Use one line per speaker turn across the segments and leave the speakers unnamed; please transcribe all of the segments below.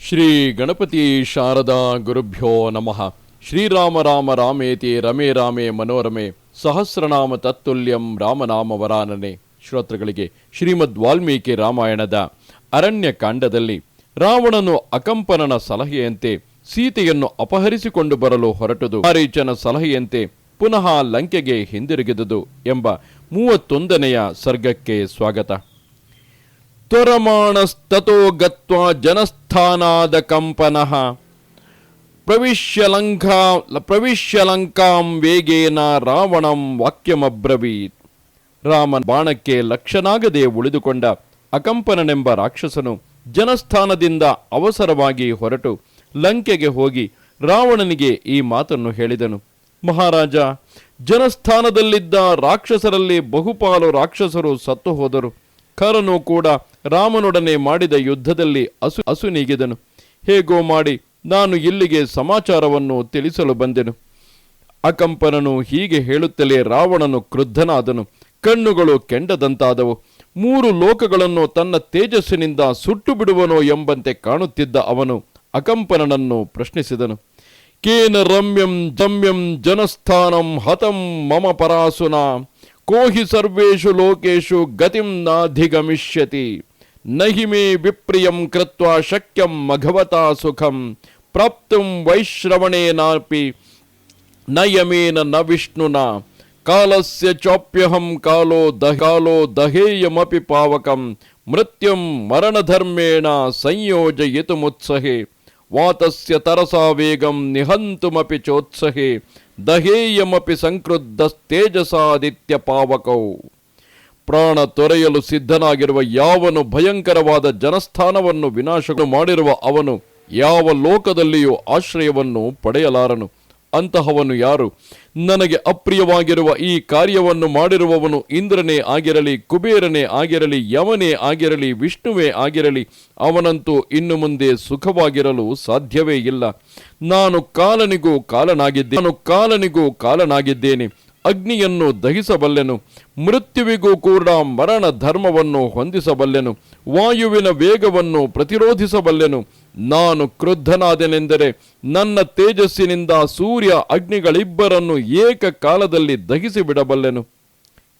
ಶ್ರೀ ಗಣಪತಿ ಶಾರದಾ ಗುರುಭ್ಯೋ ನಮಃ. ಶ್ರೀರಾಮ ರಾಮ ರಾಮೇತಿ ರಮೇ ರಾಮೇ ಮನೋರಮೆ ಸಹಸ್ರನಾಮ ತತ್ತುಲ್ಯಂ ರಾಮನಾಮ ವರಾನನೆ. ಶ್ರೋತೃಗಳಿಗೆ ಶ್ರೀಮದ್ ವಾಲ್ಮೀಕಿ ರಾಮಾಯಣದ ಅರಣ್ಯ ಕಾಂಡದಲ್ಲಿ ರಾವಣನು ಅಕಂಪನನ ಸಲಹೆಯಂತೆ ಸೀತೆಯನ್ನು ಅಪಹರಿಸಿಕೊಂಡು ಬರಲು ಹೊರಟುದು. ಹರಿಚನ ಸಲಹೆಯಂತೆ ಪುನಃ ಲಂಕೆಗೆ ಹಿಂದಿರುಗಿದುದು ಎಂಬ ಮೂವತ್ತೊಂದನೆಯ ಸರ್ಗಕ್ಕೆ ಸ್ವಾಗತ. ತ್ವರಮಾಣಸ್ತೋ ಗತ್ವಾ ಜನಸ್ಥಾನಾದ ಕಂಪನಃ ಪ್ರವಿಶ್ಯ ಲಂಕಾ ಪ್ರವಿಶ್ಯ ಲಂಕಾಂ ವೇಗೇನ ರಾವಣಂ ವಾಕ್ಯಮಬ್ರವೀತ್. ರಾಮನ ಬಾಣಕ್ಕೆ ಲಕ್ಷನಾಗದೆ ಉಳಿದುಕೊಂಡ ಅಕಂಪನನೆಂಬ ರಾಕ್ಷಸನು ಜನಸ್ಥಾನದಿಂದ ಅವಸರವಾಗಿ ಹೊರಟು ಲಂಕೆಗೆ ಹೋಗಿ ರಾವಣನಿಗೆ ಈ ಮಾತನ್ನು ಹೇಳಿದನು. ಮಹಾರಾಜ, ಜನಸ್ಥಾನದಲ್ಲಿದ್ದ ರಾಕ್ಷಸರಲ್ಲಿ ಬಹುಪಾಲು ರಾಕ್ಷಸರು ಸತ್ತು ಹೋದರು. ಖರನು ಕೂಡ ರಾಮನೊಡನೆ ಮಾಡಿದ ಯುದ್ಧದಲ್ಲಿ ಅಸು ಅಸು ನೀಗಿದನು. ಹೇಗೋ ಮಾಡಿ ನಾನು ಇಲ್ಲಿಗೆ ಸಮಾಚಾರವನ್ನು ತಿಳಿಸಲು ಬಂದೆನು. ಅಕಂಪನನು ಹೀಗೆ ಹೇಳುತ್ತಲೇ ರಾವಣನು ಕ್ರುದ್ಧನಾದನು. ಕಣ್ಣುಗಳು ಕೆಂಡದಂತಾದವು. ಮೂರು ಲೋಕಗಳನ್ನು ತನ್ನ ತೇಜಸ್ಸಿನಿಂದ ಸುಟ್ಟು ಬಿಡುವನೋ ಎಂಬಂತೆ ಕಾಣುತ್ತಿದ್ದ ಅವನು ಅಕಂಪನನನ್ನು ಪ್ರಶ್ನಿಸಿದನು. ಕೇನ ರಮ್ಯಂ ಜಮ್ಯಂ ಜನಸ್ಥಾನಂ ಹತಂ ಮಮ ಪರಾಸುನ. को हि सर्वेशु लोकेशु गतिम नाधिगमिष्यति। न मे विप्रियम कृत्वा शक्यम मघवता सुखम प्राप्तुम वैश्रवणेनापि न यमेन न विष्णुना। कालस्य चौप्यहम कालो दह, कालो दहेयमपि पावकम मृत्युम मरणधर्मेण संयोजयितुमुत्सहे। वातस्य तरसा वेगम निहंतुमपि चोत्सहे। ದಹೇಯಮಪಿ ಸಂಕ್ರುದ್ಧಸ್ತೇಜಸಾದಿತ್ಯ ಪಾವಕೌ ಪ್ರಾಣ ತೊರೆಯಲು ಸಿದ್ಧನಾಗಿರುವ ಯಾವನು ಭಯಂಕರವಾದ ಜನಸ್ಥಾನವನ್ನು ವಿನಾಶ ಮಾಡಿರುವ ಅವನು ಯಾವ ಲೋಕದಲ್ಲಿಯೂ ಆಶ್ರಯವನ್ನು ಪಡೆಯಲಾರನು. ಅಂತಹವನು ಯಾರು? ನನಗೆ ಅಪ್ರಿಯವಾಗಿರುವ ಈ ಕಾರ್ಯವನ್ನು ಮಾಡಿರುವವನು ಇಂದ್ರನೇ ಆಗಿರಲಿ, ಕುಬೇರನೇ ಆಗಿರಲಿ ಯವನೇ ಆಗಿರಲಿ, ವಿಷ್ಣುವೇ ಆಗಿರಲಿ, ಅವನಂತೂ ಇನ್ನು ಮುಂದೆ ಸುಖವಾಗಿರಲು ಸಾಧ್ಯವೇ ಇಲ್ಲ. ನಾನು ಕಾಲನಿಗೂ ಕಾಲನಾಗಿದ್ದೇನೆ ನಾನು ಕಾಲನಿಗೂ ಕಾಲನಾಗಿದ್ದೇನೆ. ಅಗ್ನಿಯನ್ನು ದಹಿಸಬಲ್ಲೆನು. ಮೃತ್ಯುವಿಗೂ ಕೂಡ ಮರಣ ಧರ್ಮವನ್ನು ಹೊಂದಿಸಬಲ್ಲೆನು. ವಾಯುವಿನ ವೇಗವನ್ನು ಪ್ರತಿರೋಧಿಸಬಲ್ಲೆನು. ನಾನು ಕ್ರುದ್ಧನಾದೆನೆಂದರೆ ನನ್ನ ತೇಜಸ್ಸಿನಿಂದ ಸೂರ್ಯ ಅಗ್ನಿಗಳಿಬ್ಬರನ್ನು ಏಕಕಾಲದಲ್ಲಿ ದಹಿಸಿ ಬಿಡಬಲ್ಲೆನು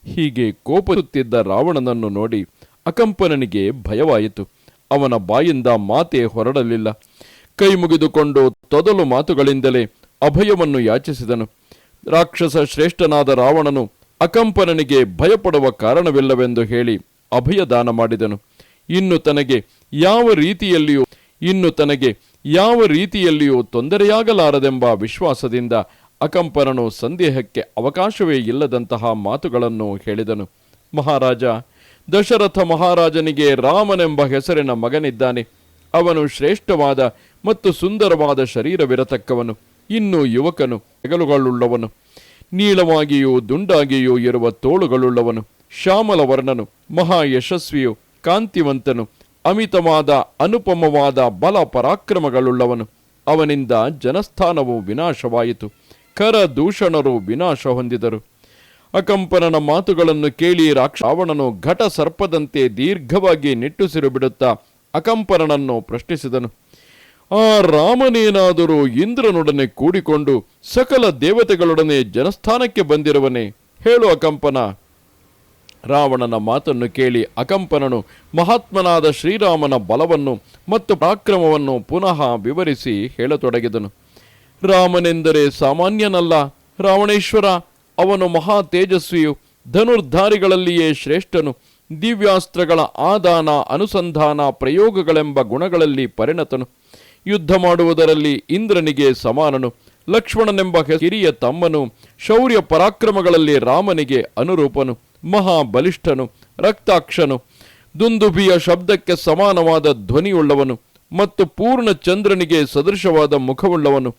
ಹೀಗೆ ಕೋಪಿಸುತ್ತಿದ್ದ ರಾವಣನನ್ನು ನೋಡಿ ಅಕಂಪನನಿಗೆ ಭಯವಾಯಿತು. ಅವನ ಬಾಯಿಂದ ಮಾತೆ ಹೊರಡಲಿಲ್ಲ. ಕೈ ಮುಗಿದುಕೊಂಡು ತೊದಲು ಮಾತುಗಳಿಂದಲೇ ಅಭಯವನ್ನು ಯಾಚಿಸಿದನು. ರಾಕ್ಷಸ ಶ್ರೇಷ್ಠನಾದ ರಾವಣನು ಅಕಂಪನನಿಗೆ ಭಯಪಡುವ ಕಾರಣವಿಲ್ಲವೆಂದು ಹೇಳಿ ಅಭಯದಾನ ಮಾಡಿದನು. ಇನ್ನು ತನಗೆ ಯಾವ ರೀತಿಯಲ್ಲಿಯೂ ಇನ್ನು ತನಗೆ ಯಾವ ರೀತಿಯಲ್ಲಿಯೂ ತೊಂದರೆಯಾಗಲಾರದೆಂಬ ವಿಶ್ವಾಸದಿಂದ ಅಕಂಪನನು ಸಂದೇಹಕ್ಕೆ ಅವಕಾಶವೇ ಇಲ್ಲದಂತಹ ಮಾತುಗಳನ್ನು ಹೇಳಿದನು. ಮಹಾರಾಜ, ದಶರಥ ಮಹಾರಾಜನಿಗೆ ರಾಮನೆಂಬ ಹೆಸರಿನ ಮಗನಿದ್ದಾನೆ. ಅವನು ಶ್ರೇಷ್ಠವಾದ ಮತ್ತು ಸುಂದರವಾದ ಶರೀರವಿರತಕ್ಕವನು. ಇನ್ನು ಯುವಕನು ಹೆಗಲುಗಳುಳ್ಳವನು. ನೀಳವಾಗಿಯೂ ದುಂಡಾಗಿಯೂ ಇರುವ ತೋಳುಗಳುಳ್ಳವನು. ಶ್ಯಾಮಲವರ್ಣನು, ಮಹಾ ಯಶಸ್ವಿಯು, ಕಾಂತಿವಂತನು ಅಮಿತವಾದ, ಅನುಪಮವಾದ ಬಲ ಪರಾಕ್ರಮಗಳುಳ್ಳವನು. ಅವನಿಂದ ಜನಸ್ಥಾನವು ವಿನಾಶವಾಯಿತು. ಕರ ದೂಷಣರು ವಿನಾಶ ಹೊಂದಿದರು. ಅಕಂಪನನ ಮಾತುಗಳನ್ನು ಕೇಳಿ ರಾಕ್ಷಾವಣನು ಘಟ ಸರ್ಪದಂತೆ ದೀರ್ಘವಾಗಿ ನಿಟ್ಟುಸಿರು ಬಿಡುತ್ತಾ ಅಕಂಪನನನ್ನು ಪ್ರಶ್ನಿಸಿದನು. ಆ ರಾಮನೇನಾದರೂ ಇಂದ್ರನೊಡನೆ ಕೂಡಿಕೊಂಡು ಸಕಲ ದೇವತೆಗಳೊಡನೆ ಜನಸ್ಥಾನಕ್ಕೆ ಬಂದಿರುವನೇ? ಹೇಳು ಅಕಂಪನ. ರಾವಣನ ಮಾತನ್ನು ಕೇಳಿ ಅಕಂಪನನು ಮಹಾತ್ಮನಾದ ಶ್ರೀರಾಮನ ಬಲವನ್ನು ಮತ್ತು ಪರಾಕ್ರಮವನ್ನು ಪುನಃ ವಿವರಿಸಿ ಹೇಳತೊಡಗಿದನು. ರಾಮನೆಂದರೆ ಸಾಮಾನ್ಯನಲ್ಲ, ರಾವಣೇಶ್ವರ, ಅವನು ಮಹಾ ತೇಜಸ್ವಿಯು, ಧನುರ್ಧಾರಿಗಳಲ್ಲಿಯೇ ಶ್ರೇಷ್ಠನು, ದಿವ್ಯಾಸ್ತ್ರಗಳ ಆದಾನ, ಅನುಸಂಧಾನ, ಪ್ರಯೋಗಗಳೆಂಬ ಗುಣಗಳಲ್ಲಿ ಪರಿಣತನು. ಯುದ್ಧ ಮಾಡುವುದರಲ್ಲಿ ಇಂದ್ರನಿಗೆ ಸಮಾನನು, ಲಕ್ಷ್ಮಣನೆಂಬ ಹಿರಿಯ ತಮ್ಮನು, ಶೌರ್ಯ ಪರಾಕ್ರಮಗಳಲ್ಲಿ ರಾಮನಿಗೆ ಅನುರೂಪನು. ಮಹಾಬಲಿಷ್ಠನು, ರಕ್ತಾಕ್ಷನು, ದುಂದುಭಿಯ ಶಬ್ದಕ್ಕೆ ಸಮಾನವಾದ ಧ್ವನಿಯುಳ್ಳವನು ಮತ್ತು ಪೂರ್ಣ ಚಂದ್ರನಿಗೆ ಸದೃಶವಾದ ಮುಖವುಳ್ಳವನು.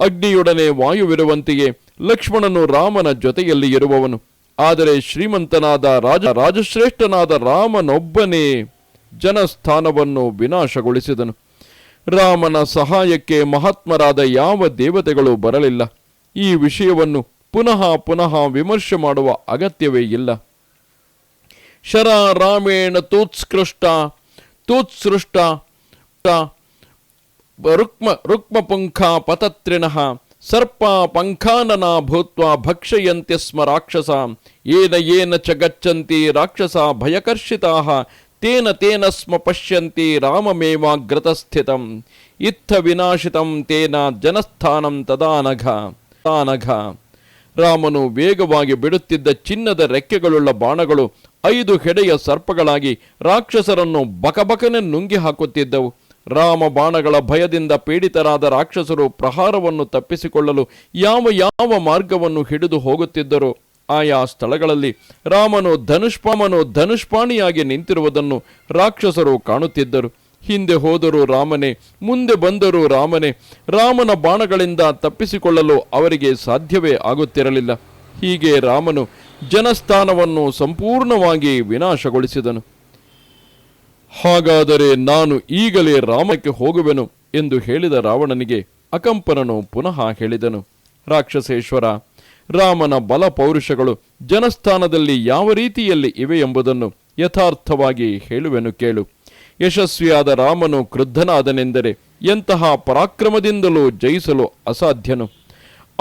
ಅಗ್ನಿಯೊಡನೆ ವಾಯುವಿರುವಂತೆಯೇ ಲಕ್ಷ್ಮಣನು ರಾಮನ ಜೊತೆಯಲ್ಲಿ ಇರುವವನು. ಆದರೆ ಶ್ರೀಮಂತನಾದ ರಾಜ, ರಾಜಶ್ರೇಷ್ಠನಾದ ರಾಮನೊಬ್ಬನೇ ಜನಸ್ಥಾನವನ್ನು ವಿನಾಶಗೊಳಿಸಿದನು. ರಾಮನ ಸಹಾಯಕ್ಕೆ ಮಹಾತ್ಮರಾದ ಯಾವ ದೇವತೆಗಳು ಬರಲಿಲ್ಲ. ಈ ವಿಷಯವನ್ನು ಪುನಃ ಪುನಃ ವಿಮರ್ಶೆ ಮಾಡುವ ಅಗತ್ಯವೇ ಇಲ್ಲ. ಶರ ರಾಮೇಣ ತೂತ್ಸ್ಕೃಷ್ಟ ತೂತ್ಸೃಷ್ಟ ರುಕ್ಮ, ರುಕ್ಮಪುಂಖ ಪತತ್ರಿಣಃ ಸರ್ಪ ಪಂಖಾನನ ಭೂತ್ವ ಭಕ್ಷಯಂತ್ಯ ಸ್ಮ ರಾಕ್ಷಸ, ಏನ ಏನ ಚ ಗಚ್ಚಂತಿ ರಾಕ್ಷಸ ಭಯಕರ್ಷಿತಾಃ, ತೇನ ತೇನ ಸ್ಮ ಪಶ್ಯಂತಿ ರಾಮಮೇವಾಗ್ರತಸ್ಥಿತಂ, ಇತ್ತ ವಿನಾಶಿತಂ ತೇನ ಜನಸ್ಥಾನಂ ತದಾನಘ ತದಾನಘ. ರಾಮನು ವೇಗವಾಗಿ ಬಿಡುತ್ತಿದ್ದ ಚಿನ್ನದ ರೆಕ್ಕೆಗಳುಳ್ಳ ಬಾಣಗಳು ಐದು ಹೆಡೆಯ ಸರ್ಪಗಳಾಗಿ ರಾಕ್ಷಸರನ್ನು ಬಕಬಕನೆ ನುಂಗಿ ಹಾಕುತ್ತಿದ್ದವು. ರಾಮ ಬಾಣಗಳ ಭಯದಿಂದ ಪೀಡಿತರಾದ ರಾಕ್ಷಸರು ಪ್ರಹಾರವನ್ನು ತಪ್ಪಿಸಿಕೊಳ್ಳಲು ಯಾವ ಯಾವ ಮಾರ್ಗವನ್ನು ಹಿಡಿದು ಹೋಗುತ್ತಿದ್ದರು? ಆಯಾ ಸ್ಥಳಗಳಲ್ಲಿ ರಾಮನು ಧನುಷ್ಪಾಮನು ಧನುಷ್ಪಾಣಿಯಾಗಿ ನಿಂತಿರುವುದನ್ನು ರಾಕ್ಷಸರು ಕಾಣುತ್ತಿದ್ದರು. ಹಿಂದೆ ಹೋದರೂ ರಾಮನೇ, ಮುಂದೆ ಬಂದರೂ ರಾಮನೇ, ರಾಮನ ಬಾಣಗಳಿಂದ ತಪ್ಪಿಸಿಕೊಳ್ಳಲು ಅವರಿಗೆ ಸಾಧ್ಯವೇ ಆಗುತ್ತಿರಲಿಲ್ಲ. ಹೀಗೆ ರಾಮನು ಜನಸ್ಥಾನವನ್ನು ಸಂಪೂರ್ಣವಾಗಿ ವಿನಾಶಗೊಳಿಸಿದನು. ಹಾಗಾದರೆ ನಾನು ಈಗಲೇ ರಾಮಕ್ಕೆ ಹೋಗುವೆನು ಎಂದು ಹೇಳಿದ ರಾವಣನಿಗೆ ಅಕಂಪನನು ಪುನಃ ಹೇಳಿದನು. ರಾಕ್ಷಸೇಶ್ವರ, ರಾಮನ ಬಲ ಪೌರುಷಗಳು ಜನಸ್ಥಾನದಲ್ಲಿ ಯಾವ ರೀತಿಯಲ್ಲಿ ಇವೆ ಎಂಬುದನ್ನು ಯಥಾರ್ಥವಾಗಿ ಹೇಳುವೆನು ಕೇಳು. ಯಶಸ್ವಿಯಾದ ರಾಮನು ಕ್ರುದ್ಧನಾದನೆಂದರೆ ಎಂತಹ ಪರಾಕ್ರಮದಿಂದಲೂ ಜಯಿಸಲು ಅಸಾಧ್ಯನು.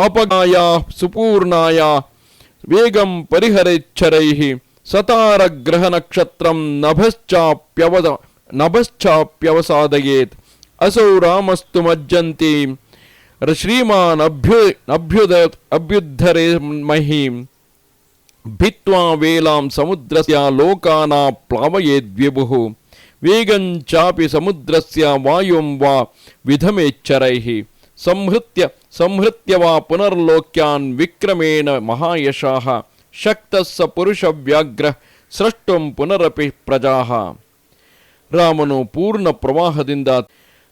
ಅಪಗಾಯ ಸುಪೂರ್ಣಾಯ ವೇಗಂ ಪರಿಹರೇಚ್ಛರೈ ಸತಾರಗ್ರಹ ನಕ್ಷತ್ರಂ ನಭಶ್ಚಾಪ್ಯವದ ನಭಶ್ಚಾಪ್ಯವಸಾದಯೇತ್. ಅಸೌ ರಾಮಸ್ತು ಮಜ್ಜಂತಿ ಶ್ರೀಮಾನ್ ಅಭ್ಯು ಅಭ್ಯುದ ಅಭ್ಯುದ್ಧರೆ ಮಹಿ. ಭಿತ್ವಾ ವೇಲಾಂ ಸಮುದ್ರಸ್ಯ ಲೋಕಾನ ಪ್ಲಾವಯೇದ್ವಿಭುಃ ವೇಗಂಚಾಪಿ ಸಮುದ್ರಸ್ಯ ವಾಯುಂ ವಾ ವಿಧಮೇಚ್ಚರೈ ಸಂಹೃತ್ಯ ಸಂಹೃತ್ಯ ವಾ ಪುನರ್ಲೋಕ್ಯಾನ್ ವಿಕ್ರಮೇಣ ಮಹಾಯಶಃ. ಶಕ್ತಸ್ಸ ಸ ಪುರುಷ ವ್ಯಾಘ್ರ ಸೃಷ್ಟುಂ ಪುನರಪಿ ಪ್ರಜಾಃ. ರಾಮನು ಪೂರ್ಣ ಪ್ರವಾಹದಿಂದ,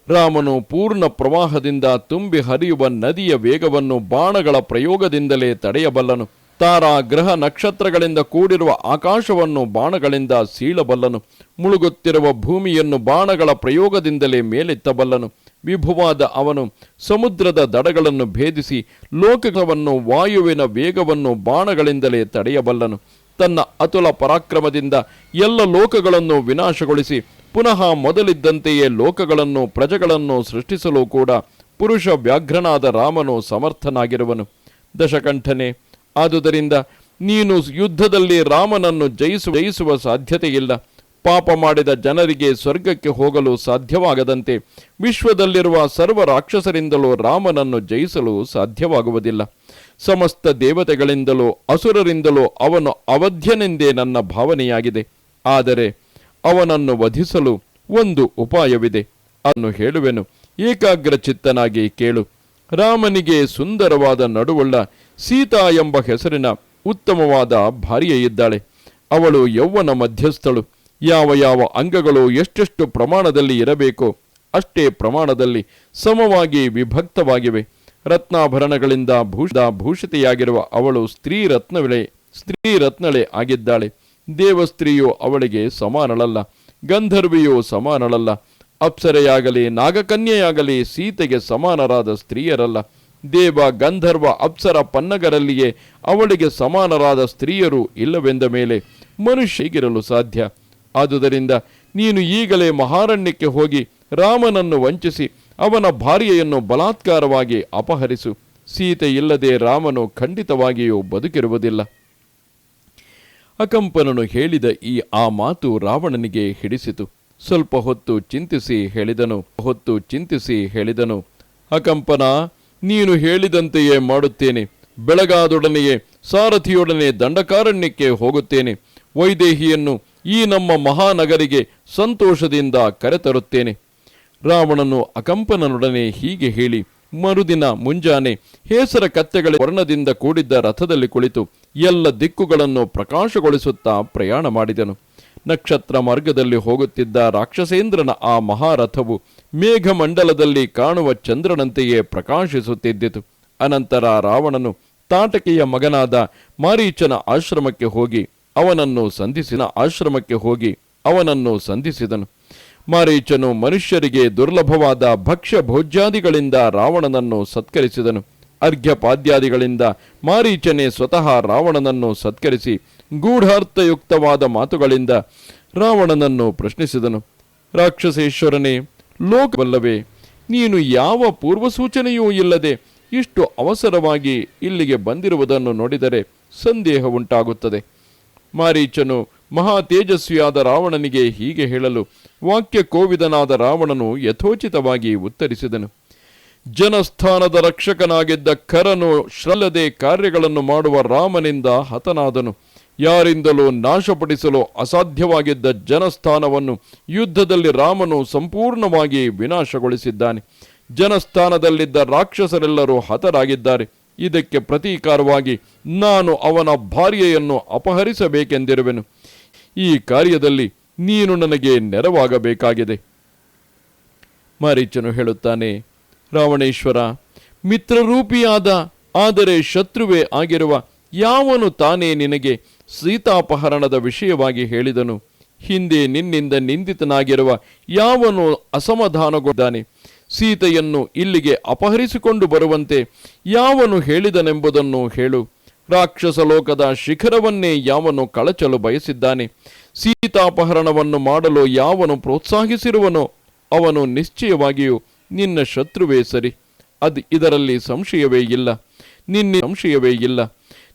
ರಾಮನು ಪೂರ್ಣ ಪ್ರವಾಹದಿಂದ ತುಂಬಿ ಹರಿಯುವ ನದಿಯ ವೇಗವನ್ನು ಬಾಣಗಳ ಪ್ರಯೋಗದಿಂದಲೇ ತಡೆಯಬಲ್ಲನು. ತಾರಾ ಗ್ರಹ ನಕ್ಷತ್ರಗಳಿಂದ ಕೂಡಿರುವ ಆಕಾಶವನ್ನು ಬಾಣಗಳಿಂದ ಸೀಳಬಲ್ಲನು. ಮುಳುಗುತ್ತಿರುವ ಭೂಮಿಯನ್ನು ಬಾಣಗಳ ಪ್ರಯೋಗದಿಂದಲೇ ಮೇಲೆತ್ತಬಲ್ಲನು. ವಿಭುವಾದ ಅವನು ಸಮುದ್ರದ ದಡಗಳನ್ನು ಭೇದಿಸಿ ಲೋಕವನ್ನು ವಾಯುವಿನ ವೇಗವನ್ನು ಬಾಣಗಳಿಂದಲೇ ತಡೆಯಬಲ್ಲನು. ತನ್ನ ಅತುಲ ಪರಾಕ್ರಮದಿಂದ ಎಲ್ಲ ಲೋಕಗಳನ್ನು ವಿನಾಶಗೊಳಿಸಿ ಪುನಃ ಮೊದಲಿದ್ದಂತೆಯೇ ಲೋಕಗಳನ್ನು ಪ್ರಜೆಗಳನ್ನು ಸೃಷ್ಟಿಸಲು ಕೂಡ ಪುರುಷ ವ್ಯಾಘ್ರನಾದ ರಾಮನು ಸಮರ್ಥನಾಗಿರುವನು. ದಶಕಂಠನೆ ಆದುದರಿಂದ ನೀನು ಯುದ್ಧದಲ್ಲಿ ರಾಮನನ್ನು ಜಯಿಸು ಜಯಿಸುವ ಸಾಧ್ಯತೆಯಿಲ್ಲ. ಪಾಪ ಮಾಡಿದ ಜನರಿಗೆ ಸ್ವರ್ಗಕ್ಕೆ ಹೋಗಲು ಸಾಧ್ಯವಾಗದಂತೆ ವಿಶ್ವದಲ್ಲಿರುವ ಸರ್ವ ರಾಕ್ಷಸರಿಂದಲೂ ರಾಮನನ್ನು ಜಯಿಸಲು ಸಾಧ್ಯವಾಗುವುದಿಲ್ಲ. ಸಮಸ್ತ ದೇವತೆಗಳಿಂದಲೂ ಅಸುರರಿಂದಲೂ ಅವನು ಅವಧ್ಯನೆಂದೇ ನನ್ನ ಭಾವನೆಯಾಗಿದೆ. ಆದರೆ ಅವನನ್ನು ವಧಿಸಲು ಒಂದು ಉಪಾಯವಿದೆ. ಅನ್ನು ಹೇಳುವೆನು. ಏಕಾಗ್ರ ಚಿತ್ತನಾಗಿ ಕೇಳು. ರಾಮನಿಗೆ ಸುಂದರವಾದ ನಡುವುಳ್ಳ ಸೀತಾ ಎಂಬ ಹೆಸರಿನ ಉತ್ತಮವಾದ ಭಾರ್ಯೆ ಇದ್ದಾಳೆ. ಅವಳು ಯೌವನ ಮಧ್ಯಸ್ಥಳು. ಯಾವ ಯಾವ ಅಂಗಗಳು ಎಷ್ಟೆಷ್ಟು ಪ್ರಮಾಣದಲ್ಲಿ ಇರಬೇಕೋ, ಅಷ್ಟೇ ಪ್ರಮಾಣದಲ್ಲಿ ಸಮವಾಗಿ ವಿಭಕ್ತವಾಗಿವೆ. ರತ್ನಾಭರಣಗಳಿಂದ ಭೂಷದ ಭೂಷಿತೆಯಾಗಿರುವ ಅವಳು ಸ್ತ್ರೀ ರತ್ನವಿಳೆ ಸ್ತ್ರೀ ರತ್ನಳೆ ಆಗಿದ್ದಾಳೆ. ದೇವಸ್ತ್ರೀಯು ಅವಳಿಗೆ ಸಮಾನಳಲ್ಲ, ಗಂಧರ್ವಿಯು ಸಮಾನಳಲ್ಲ. ಅಪ್ಸರೆಯಾಗಲಿ, ನಾಗಕನ್ಯೆಯಾಗಲಿ ಸೀತೆಗೆ ಸಮಾನರಾದ ಸ್ತ್ರೀಯರಲ್ಲ. ದೇವ ಗಂಧರ್ವ ಅಪ್ಸರ ಪನ್ನಗರಲ್ಲಿಯೇ ಅವಳಿಗೆ ಸಮಾನರಾದ ಸ್ತ್ರೀಯರು ಇಲ್ಲವೆಂದ ಮೇಲೆ ಮನುಷ್ಯಗಿರಲು ಸಾಧ್ಯ. ಆದುದರಿಂದ ನೀನು ಈಗಲೇ ಮಹಾರಣ್ಯಕ್ಕೆ ಹೋಗಿ ರಾಮನನ್ನು ವಂಚಿಸಿ ಅವನ ಭಾರ್ಯೆಯನ್ನು ಬಲಾತ್ಕಾರವಾಗಿ ಅಪಹರಿಸು. ಸೀತೆ ಇಲ್ಲದೆ ರಾಮನು ಖಂಡಿತವಾಗಿಯೂ ಬದುಕಿರುವುದಿಲ್ಲ. ಅಕಂಪನನು ಹೇಳಿದ ಈ ಆ ಮಾತು ರಾವಣನಿಗೆ ಹಿಡಿಸಿತು. ಸ್ವಲ್ಪ ಹೊತ್ತು ಚಿಂತಿಸಿ ಹೇಳಿದನು. ಹೊತ್ತು ಚಿಂತಿಸಿ ಹೇಳಿದನು. ಅಕಂಪನ ನೀನು ಹೇಳಿದಂತೆಯೇ ಮಾಡುತ್ತೇನೆ. ಬೆಳಗಾದೊಡನೆಯೇ, ಸಾರಥಿಯೊಡನೆ ದಂಡಕಾರಣ್ಯಕ್ಕೆ ಹೋಗುತ್ತೇನೆ. ವೈದೇಹಿಯನ್ನು ಈ ನಮ್ಮ ಮಹಾನಗರಿಗೆ ಸಂತೋಷದಿಂದ ಕರೆತರುತ್ತೇನೆ. ರಾವಣನು ಅಕಂಪನನೊಡನೆ ಹೀಗೆ ಹೇಳಿ, ಮರುದಿನ ಮುಂಜಾನೆ ಹೇಸರ ಕತ್ತೆಗಳ ವರ್ಣದಿಂದ ಕೂಡಿದ್ದ ರಥದಲ್ಲಿ ಕುಳಿತು ಎಲ್ಲ ದಿಕ್ಕುಗಳನ್ನು ಪ್ರಕಾಶಗೊಳಿಸುತ್ತಾ ಪ್ರಯಾಣ ಮಾಡಿದನು. ನಕ್ಷತ್ರ ಮಾರ್ಗದಲ್ಲಿ ಹೋಗುತ್ತಿದ್ದ ರಾಕ್ಷಸೇಂದ್ರನ ಆ ಮಹಾರಥವು ಮೇಘಮಂಡಲದಲ್ಲಿ ಕಾಣುವ ಚಂದ್ರನಂತೆಯೇ ಪ್ರಕಾಶಿಸುತ್ತಿದ್ದಿತು. ಅನಂತರ ರಾವಣನು ತಾಟಕೆಯ ಮಗನಾದ ಮಾರೀಚನ ಆಶ್ರಮಕ್ಕೆ ಹೋಗಿ ಅವನನ್ನು ಸಂಧಿಸಿನ ಆಶ್ರಮಕ್ಕೆ ಹೋಗಿ ಅವನನ್ನು ಸಂಧಿಸಿದನು. ಮಾರೀಚನು ಮನುಷ್ಯರಿಗೆ ದುರ್ಲಭವಾದ ಭಕ್ಷ್ಯ ಭೋಜ್ಯಾದಿಗಳಿಂದ ರಾವಣನನ್ನು ಸತ್ಕರಿಸಿದನು. ಅರ್ಘ್ಯಪಾದ್ಯಾದಿಗಳಿಂದ ಮಾರೀಚನೆ ಸ್ವತಃ ರಾವಣನನ್ನು ಸತ್ಕರಿಸಿ ಗೂಢಾರ್ಥಯುಕ್ತವಾದ ಮಾತುಗಳಿಂದ ರಾವಣನನ್ನು ಪ್ರಶ್ನಿಸಿದನು. ರಾಕ್ಷಸೇಶ್ವರನೇ ಲೋಕವಲ್ಲವೇ, ನೀನು ಯಾವ ಪೂರ್ವಸೂಚನೆಯೂ ಇಲ್ಲದೆ ಇಷ್ಟು ಅವಸರವಾಗಿ ಇಲ್ಲಿಗೆ ಬಂದಿರುವುದನ್ನು ನೋಡಿದರೆ ಸಂದೇಹ ಉಂಟಾಗುತ್ತದೆ ಮಾರೀಚನು ಮಹಾ ತೇಜಸ್ವಿಯಾದ ರಾವಣನಿಗೆ ಹೀಗೆ ಹೇಳಲು ವಾಕ್ಯ ಕೋವಿದನಾದ ರಾವಣನು ಯಥೋಚಿತವಾಗಿ ಉತ್ತರಿಸಿದನು. ಜನಸ್ಥಾನದ ರಕ್ಷಕನಾಗಿದ್ದ ಕರನು ಶ್ರಲ್ಲದೆ ಕಾರ್ಯಗಳನ್ನು ಮಾಡುವ ರಾಮನಿಂದ ಹತನಾದನು. ಯಾರಿಂದಲೂ ನಾಶಪಡಿಸಲು ಅಸಾಧ್ಯವಾಗಿದ್ದ ಜನಸ್ಥಾನವನ್ನು ಯುದ್ಧದಲ್ಲಿ ರಾಮನು ಸಂಪೂರ್ಣವಾಗಿ ವಿನಾಶಗೊಳಿಸಿದ್ದಾನೆ. ಜನಸ್ಥಾನದಲ್ಲಿದ್ದ ರಾಕ್ಷಸರೆಲ್ಲರೂ ಹತರಾಗಿದ್ದಾರೆ. ಇದಕ್ಕೆ ಪ್ರತೀಕಾರವಾಗಿ ನಾನು ಅವನ ಭಾರ್ಯೆಯನ್ನು ಅಪಹರಿಸಬೇಕೆಂದಿರುವೆನು. ಈ ಕಾರ್ಯದಲ್ಲಿ ನೀನು ನನಗೆ ನೆರವಾಗಬೇಕಾಗಿದೆ. ಮಾರೀಚನು ಹೇಳುತ್ತಾನೆ, ರಾವಣೇಶ್ವರ, ಮಿತ್ರರೂಪಿಯಾದ ಆದರೆ ಶತ್ರುವೇ ಆಗಿರುವ ಯಾವನು ತಾನೇ ನಿನಗೆ ಸೀತಾಪಹರಣದ ವಿಷಯವಾಗಿ ಹೇಳಿದನು, ಹಿಂದೆ ನಿನ್ನಿಂದ ನಿಂದಿತನಾಗಿರುವ ಯಾವನು ಅಸಮಾಧಾನಗೊಂಡಿದ್ದಾನೆ? ಸೀತೆಯನ್ನು ಇಲ್ಲಿಗೆ ಅಪಹರಿಸಿಕೊಂಡು ಬರುವಂತೆ ಯಾವನು ಹೇಳಿದನೆಂಬುದನ್ನು ಹೇಳು. ರಾಕ್ಷಸ ಲೋಕದ ಶಿಖರವನ್ನೇ ಯಾವನು ಕಳಚಲು ಬಯಸಿದ್ದಾನೆ? ಸೀತಾಪಹರಣವನ್ನು ಮಾಡಲು ಯಾವನು ಪ್ರೋತ್ಸಾಹಿಸಿರುವನೋ? ಅವನು ನಿಶ್ಚಯವಾಗಿಯೂ ನಿನ್ನ ಶತ್ರುವೇ ಸರಿ. ಅದು ಇದರಲ್ಲಿ ಸಂಶಯವೇ ಇಲ್ಲ. ನಿನ್ನೆ ಸಂಶಯವೇ ಇಲ್ಲ.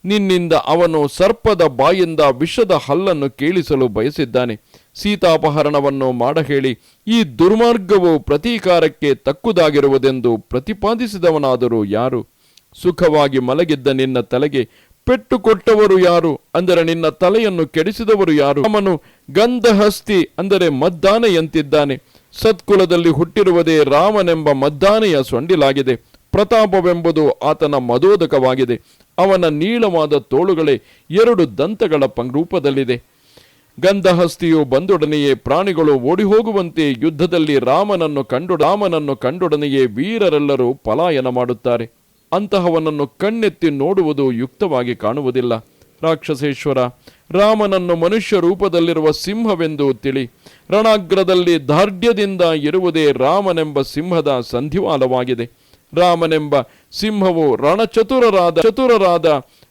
ನಿನ್ನಿಂದ ಅವನು ಸರ್ಪದ ಬಾಯಿಂದ ವಿಷದ ಹಲ್ಲನ್ನು ಕೇಳಿಸಲು ಬಯಸಿದ್ದಾನೆ. ಸೀತಾಪಹರಣವನ್ನು ಮಾಡಹೇಳಿ, ಈ ದುರ್ಮಾರ್ಗವು ಪ್ರತೀಕಾರಕ್ಕೆ ತಕ್ಕುದಾಗಿರುವುದೆಂದು ಪ್ರತಿಪಾದಿಸಿದವನಾದರೂ ಯಾರು? ಸುಖವಾಗಿ ಮಲಗಿದ್ದ ನಿನ್ನ ತಲೆಗೆ ಪೆಟ್ಟು ಕೊಟ್ಟವರು ಯಾರು? ಅಂದರೆ ನಿನ್ನ ತಲೆಯನ್ನು ಕೆಡಿಸಿದವರು ಯಾರು? ಅವನು ಗಂಧಹಸ್ತಿ, ಅಂದರೆ ಮದ್ದಾನೆಯಂತಿದ್ದಾನೆ. ಸತ್ಕುಲದಲ್ಲಿ ಹುಟ್ಟಿರುವುದೇ ರಾಮನೆಂಬ ಮದ್ದಾನೆಯ ಸೊಂಡಿಲಾಗಿದೆ. ಪ್ರತಾಪವೆಂಬುದು ಆತನ ಮದೋದಕವಾಗಿದೆ. ಅವನ ನೀಳವಾದ ತೋಳುಗಳೇ ಎರಡು ದಂತಗಳ ರೂಪದಲ್ಲಿದೆ ಗಂಧಹಸ್ತಿಯು ಬಂದೊಡನೆಯೇ ಪ್ರಾಣಿಗಳು ಓಡಿ ಹೋಗುವಂತೆ ಯುದ್ಧದಲ್ಲಿ ರಾಮನನ್ನು ಕಂಡು ರಾಮನನ್ನು ಕಂಡೊಡನೆಯೇ ವೀರರೆಲ್ಲರೂ ಪಲಾಯನ ಮಾಡುತ್ತಾರೆ. ಅಂತಹವನನ್ನು ಕಣ್ಣೆತ್ತಿ ನೋಡುವುದು ಯುಕ್ತವಾಗಿ ಕಾಣುವುದಿಲ್ಲ. ರಾಕ್ಷಸೇಶ್ವರ, ರಾಮನನ್ನು ಮನುಷ್ಯ ರೂಪದಲ್ಲಿರುವ ಸಿಂಹವೆಂದು ತಿಳಿ, ರಣಾಗ್ರದಲ್ಲಿ ದಾರ್ಢ್ಯದಿಂದ ಇರುವುದೇ ರಾಮನೆಂಬ ಸಿಂಹದ ಸಂಧಿವಾಲವಾಗಿದೆ. ರಾಮನೆಂಬ ಸಿಂಹವು ರಣಚತುರರಾದ ಚತುರರಾದ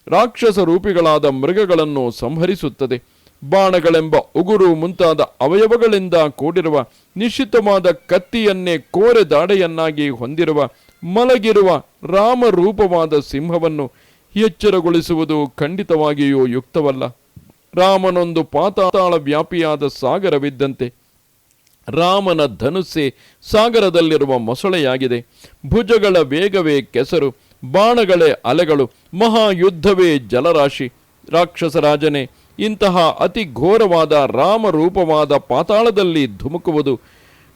ರಾಕ್ಷಸ ರೂಪಿಗಳಾದ ಮೃಗಗಳನ್ನು ಸಂಹರಿಸುತ್ತದೆ. ಬಾಣಗಳೆಂಬ ಉಗುರು ಮುಂತಾದ ಅವಯವಗಳಿಂದ ಕೂಡಿರುವ ನಿಶ್ಚಿತವಾದ ಕತ್ತಿಯನ್ನೇ ಕೋರೆ ದಾಡೆಯನ್ನಾಗಿ ಹೊಂದಿರುವ ಮಲಗಿರುವ ರಾಮರೂಪವಾದ ಸಿಂಹವನ್ನು ಎಚ್ಚರಗೊಳಿಸುವುದು ಖಂಡಿತವಾಗಿಯೂ ಯುಕ್ತವಲ್ಲ. ರಾಮನೊಂದು ಪಾತಾಳ ವ್ಯಾಪಿಯಾದ ಸಾಗರವಿದ್ದಂತೆ ರಾಮನ ಧನುಸ್ಸೆ ಸಾಗರದಲ್ಲಿರುವ ಮೊಸಳೆಯಾಗಿದೆ. ಭುಜಗಳ ವೇಗವೇ ಕೆಸರು, ಬಾಣಗಳೇ ಅಲೆಗಳು, ಮಹಾಯುದ್ಧವೇ ಜಲರಾಶಿ. ರಾಕ್ಷಸರಾಜನೇ, ಇಂತಹ ಅತಿ ಘೋರವಾದ ರಾಮರೂಪವಾದ ಪಾತಾಳದಲ್ಲಿ ಧುಮುಕುವುದು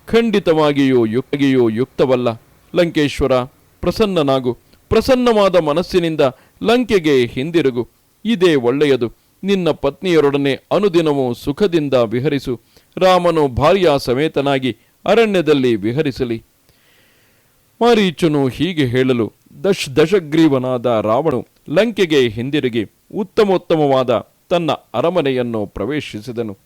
ಖಂಡಿತವಾಗಿಯೂ ಯುಕ್ತಿಯೂ ಯುಕ್ತವಲ್ಲ. ಲಂಕೇಶ್ವರ, ಪ್ರಸನ್ನನಾಗು. ಪ್ರಸನ್ನವಾದ ಮನಸ್ಸಿನಿಂದ ಲಂಕೆಗೆ ಹಿಂದಿರುಗು. ಇದೇ ಒಳ್ಳೆಯದು. ನಿನ್ನ ಪತ್ನಿಯರೊಡನೆ ಅನುದಿನವೂ ಸುಖದಿಂದ ವಿಹರಿಸು. ರಾಮನು ಭಾರ್ಯ ಸಮೇತನಾಗಿ ಅರಣ್ಯದಲ್ಲಿ ವಿಹರಿಸಲಿ. ಮಾರೀಚನು ಹೀಗೆ ಹೇಳಲು ದಶ್ ದಶಗ್ರೀವನಾದ ರಾವಣು ಲಂಕೆಗೆ ಹಿಂದಿರುಗಿ ಉತ್ತಮೋತ್ತಮವಾದ ತನ್ನ ಅರಮನೆಯನ್ನು ಪ್ರವೇಶಿಸಿದನು.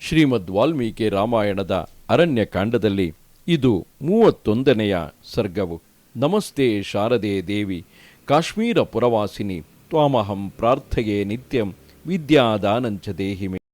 ಶ್ರೀಮದ್ ವಾಲ್ಮೀಕಿ ರಾಮಾಯಣದ ಅರಣ್ಯಕಾಂಡದಲ್ಲಿ ಇದು ಮೂವತ್ತೊಂದನೆಯ ಸರ್ಗವು. ನಮಸ್ತೆ ಶಾರದೆ ದೇವಿ, ಕಾಶ್ಮೀರ ಪುರವಾಸಿನಿ, ತ್ವಾಮಹಂ ಪ್ರಾರ್ಥೆಯೇ ನಿತ್ಯಂ ವಿದ್ಯಾದಾನಂಚ ದೇಹಿಮೆ.